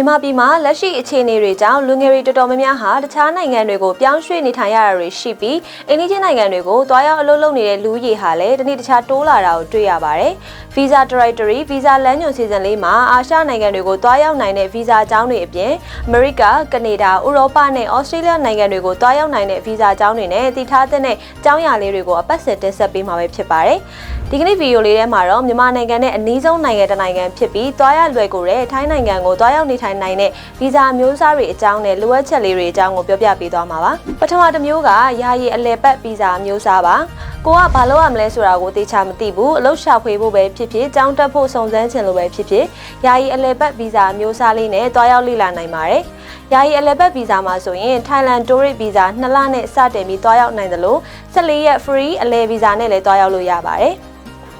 မြန်မာပြည်မှာလက်ရှိအခြေအနေတွေကြောင့်လူငယ်တွေတော်တော်များများဟာတခြားနိုင်ငံတွေကိုပြောင်းရွှေ့နေထိုင်ရတာတွေရှိပြီးအိန္ဒိယနိုင်ငံတွေကိုတွားရောက်အလုပ်လုပ်နေတဲ့လူကြီးဟာလည်းတနေ့တခြားတိုးလာတာကိုတွေ့ရပါတယ်။ Visa Territory Visa လမ်းညွှန်စီစဉ်လေးမှာအာရှနိုင်ငံတွေကိုတွားရောက်နိုင်တဲ့ Visa အကြောင်းတွေအပြင်အမေရိက၊ကနေဒါ၊ဥရောပနဲ့ဩစတြေးလျနိုင်ငံတွေကိုတွားရောက်နိုင်တဲ့ Visa အကြောင်းတွေနဲ့တည်ထားတဲ့အကြောင်းအရာလေးတွေကိုအပတ်စဉ်တင်ဆက်ပေးမှာပဲဖြစ်ပါတယ်။ဒီကနေ့ဗီဒီယိုလေးထဲမှာတော့မြန်မာနိုင်ငံနဲ့အနည်းဆုံးနိုင်ငံတစ်နိုင်ငံဖြစ်ပြီးတွားရလွယ်ကိုတဲ့ထိုင်းနိုင်ငံကိုတွားရောက်နေထိုင်နိုင်တဲ့ဗီဇာမျိုးစားတွေအကြောင်းနဲ့လိုအပ်ချက်လေးတွေအကြောင်းကိုပြောပြပေးသွားမှာပါပထမတစ်မျိုးကယာယီအလဲပတ်ဗီဇာမျိုးစားပါကိုကဘာလို့ရမလဲဆိုတာကိုသိချာမသိဘူးအလုပ်ရှာဖွေဖို့ပဲဖြစ်ဖြစ်ကြောင်းတက်ဖို့စုံစမ်းချင်လို့ပဲဖြစ်ဖြစ်ယာယီအလဲပတ်ဗီဇာမျိုးစားလေးနဲ့တွားရောက်လေ့လာနိုင်ပါတယ်ယာယီအလဲပတ်ဗီဇာမှာဆိုရင် Thailand Tourist Visa 2လနဲ့စတင်ပြီးတွားရောက်နိုင်တယ်လို့14ရက် free အလဲဗီဇာနဲ့လည်းတွားရောက်လို့ရပါတယ်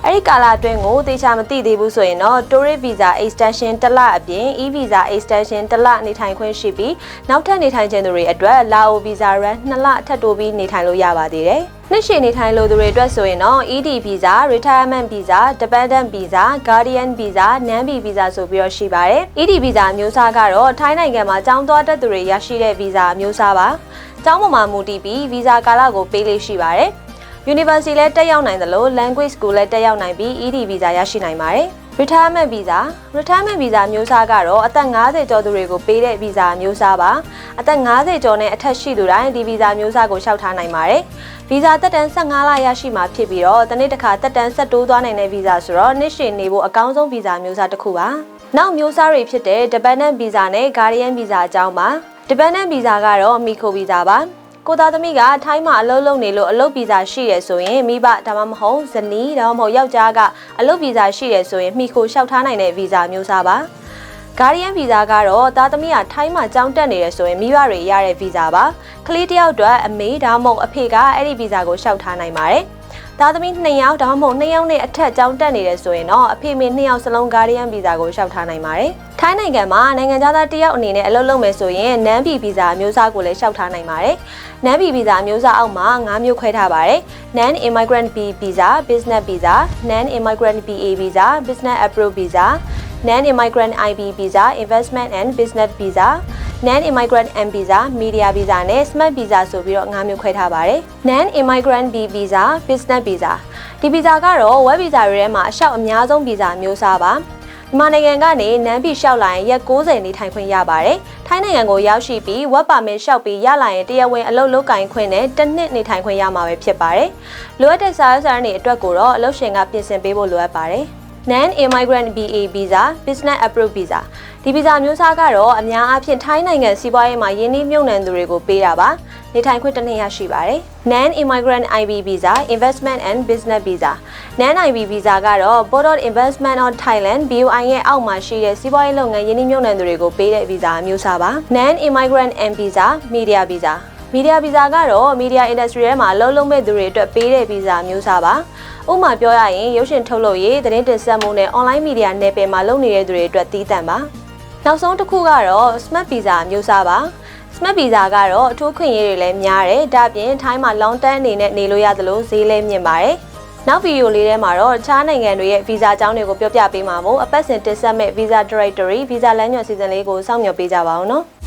အဲ့ဒီကာလအတွင်းကိုသေချာမသိသေးဘူးဆိုရင်တော့ Tourist Visa Extension တစ်လအပြင် E-Visa Extension တစ်လနေထိုင်ခွင့်ရှိပြီးနောက်ထပ်နေထိုင်ခြင်းသူတွေအတွက် Lao Visa Run နှစ်လထပ်တိုးပြီးနေထိုင်လို့ရပါသေးတယ်။နှစ်ရှည်နေထိုင်လို့သူတွေအတွက်ဆိုရင်တော့ ED Visa, Retirement Visa, Dependent Visa, Guardian Visa, Non-B Visa ဆိုပြီးတော့ရှိပါတယ်။ ED Visa မျိုးစားကတော့ထိုင်းနိုင်ငံမှာကျောင်းသွားတက်သူတွေရရှိတဲ့ Visa မျိုးစားပါ။ကျောင်းပေါ်မှာမူတည်ပြီး Visa ကာလကိုပေးလေးရှိပါတယ်။ University လည်းတက်ရောက်နိုင်တယ်လို့ Language School လည်းတက်ရောက်နိုင်ပြီး ED Visa ရရှိနိုင်ပါတယ်။ Retirement Visa Retirement Visa မျိုးစားကတော့အသက်50ကျော်သူတွေကိုပေးတဲ့ Visa မျိုးစားပါအသက်50ကျော်နဲ့အထက်ရှိသူတိုင်းဒီ Visa မျိုးစားကိုလျှောက်ထားနိုင်ပါတယ်။ Visa တက်တန်း15လရရှိမှာဖြစ်ပြီးတော့တနေ့တစ်ခါတက်တန်းဆက်တိုးသွားနိုင်တဲ့ Visa ဆိုတော့နှစ်ရှည်နေဖို့အကောင်းဆုံး Visa မျိုးစားတစ်ခုပါ။နောက်မျိုးစားတွေဖြစ်တဲ့ Dependent Visa နဲ့ Guardian Visa အကြောင်းပါ။ Dependent Visa ကတော့ Miko Visa ပါ။ ကိုသားသမီးကထိုင်းမှာအလုပ်လုပ်နေလို့အလုပ်ဗီဇာရှိရဆိုရင်မိဘဒါမှမဟုတ်ဇနီးဒါမှမဟုတ်ယောက်ျားကအလုပ်ဗီဇာရှိရဆိုရင်မိခိုလျှောက်ထားနိုင်တဲ့ဗီဇာမျိုးစားပါဂါရီယန်ဗီဇာကတော့သားသမီးကထိုင်းမှာကြောင်းတက်နေရဆိုရင်မိဘတွေရတဲ့ဗီဇာပါကလေးတယောက်အတွက်အမေဒါမှမဟုတ်အဖေကအဲ့ဒီဗီဇာကိုလျှောက်ထားနိုင်ပါတယ် သားသမီး2ယောက်ဒါမှမဟုတ်2ယောက်နဲ့အထက်ကြောင်းတက်နေတယ်ဆိုရင်တော့အဖေမေ2ယောက်စလုံး Guardian Visa ကိုလျှောက်ထားနိုင်ပါတယ်။ထိုင်းနိုင်ငံမှာနိုင်ငံသားတယောက်အနေနဲ့အလုပ်လုပ်မယ်ဆိုရင် NaN P Visa မျိုးစားကိုလည်းလျှောက်ထားနိုင်ပါတယ်။ NaN P Visa မျိုးစားအောက်မှာ၅မျိုးခွဲထားပါတယ်။ NaN Immigrant B Visa, Business Visa, NaN Immigrant BA Visa, Business Approved Visa, NaN Immigrant IB Visa, Investment and Business Visa Non Immigrant M Visa, Media Visa နဲ့ Smart Visa ဆိုပြီးတော့၅မျိုးခွဲထားပါတယ်။ Non Immigrant B Visa, Business Visa ဒီ Visa ကတော့ Web Visa တွေထဲမှာအလျှောက်အများဆုံး Visa မျိုးစားပါ။မြန်မာနိုင်ငံကနေနန်းပြည်လျှောက်လာရင်ရက်60နေထိုင်ခွင့်ရပါတယ်။ထိုင်းနိုင်ငံကိုရောက်ရှိပြီး work permit လျှောက်ပြီးရလာရင်တရားဝင်အလုပ်လုပ်ကင်ခွင့်နဲ့တစ်နှစ်နေထိုင်ခွင့်ရမှာပဲဖြစ်ပါတယ်။လိုအပ်တဲ့စာရွက်စာတမ်းတွေအတွက်ကိုတော့အလုပ်ရှင်ကပြင်ဆင်ပေးဖို့လိုအပ်ပါတယ်။ Non Immigrant BA Visa Business Approved Visa ဒီဗီဇာမျိုးစားကတော့အများအားဖြင့်ထိုင်းနိုင်ငံစီးပွားရေးမှာယင်းနှိမ့်မြုပ်နှံသူတွေကိုပေးတာပါနေထိုင်ခွင့်တစ်နှစ်ရရှိပါတယ် Non Immigrant IB Visa Investment and Business Visa Non IB Visa ကတော့ Board of Investment of Thailand BOI ရဲ့အောက်မှာရှိတဲ့စီးပွားရေးလုပ်ငန်းယင်းနှိမ့်မြုပ်နှံသူတွေကိုပေးတဲ့ဗီဇာမျိုးစားပါ Non Immigrant M Visa Media Visa မီဒီယာဗီဇာကတော့မီဒီယာ industry ထဲမှာအလုပ်လုပ်မဲ့သူတွေအတွက်ပေးတဲ့ဗီဇာမျိုးစားပါဥပမာပြောရရင်ရုပ်ရှင်ထုတ်လုပ်ရေးသတင်းတင်ဆက်မှုနဲ့ online media နယ်ပယ်မှာလုပ်နေတဲ့သူတွေအတွက်တီးတန့်ပါနောက်ဆုံးတစ်ခုကတော့ smart visa မျိုးစားပါ smart visa ကတော့အထူးခွင့်ရေးတွေလည်းများတယ်ဒါပြင် ထိုင်းမှာ long term အနေနဲ့နေလို့ရသလိုဈေးလည်းမြင့်ပါတယ်နောက်ဗီဒီယိုလေးထဲမှာတော့တခြားနိုင်ငံတွေရဲ့ဗီဇာအကြောင်းတွေကိုပြောပြပေးမှာမို့အပတ်စဉ်တင်ဆက်မဲ့ Visa Directory Visa လမ်းညွှန်စီစဉ်လေးကိုစောင့်မျှော်ပေးကြပါဦးနော်။